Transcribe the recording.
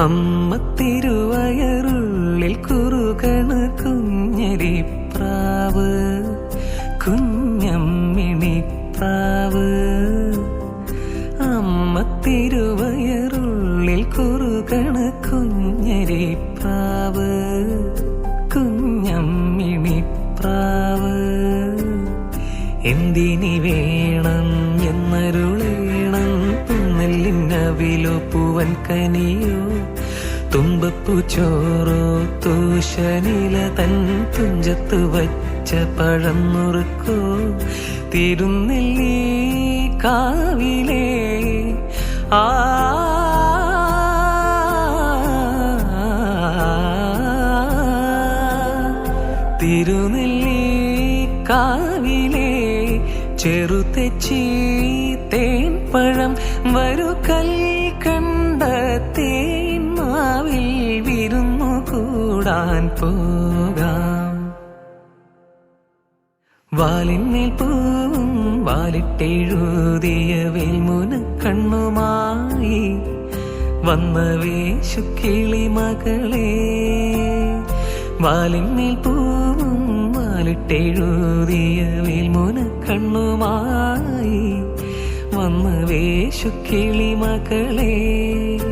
അമ്മ തിരുവയറുള്ളിൽ കുറുകണ് കുഞ്ഞരിപ്രാവ് കുഞ്ഞമ്മിണിപ്രാവ്. അമ്മ തിരുവയറുള്ളിൽ കുറുകണ് കുഞ്ഞരിപ്രാവ് കുഞ്ഞമ്മിണിപ്രാവ്. എന്തിനി വേണം പുന്നല്ലിനവിലോ പൂവൻ കനിയോ. തുമ്പപ്പൂ ചോറോ തൂശനില തൻ തുഞ്ചത്ത് വച്ച പഴം നുറുക്കോ തിരുനെല്ലി കാവിലേ ആ തിരുനെല്ലി കാവിലേ ചെറുതെച്ചി തേൻ പഴം വരു കൂടാൻ പോകാം. വാലിന്മേൽ പൂവും വാലിട്ടെഴുതിയ വേൽമുന കണ്ണുമായി വന്ന വേശുക്കിളി മകളെ. വാലിന്മേൽ പൂവും വാലിട്ടെഴുതിയ വേൽമുന കണ്ണുമായി വന്ന വേശുക്കിളി മകളെ.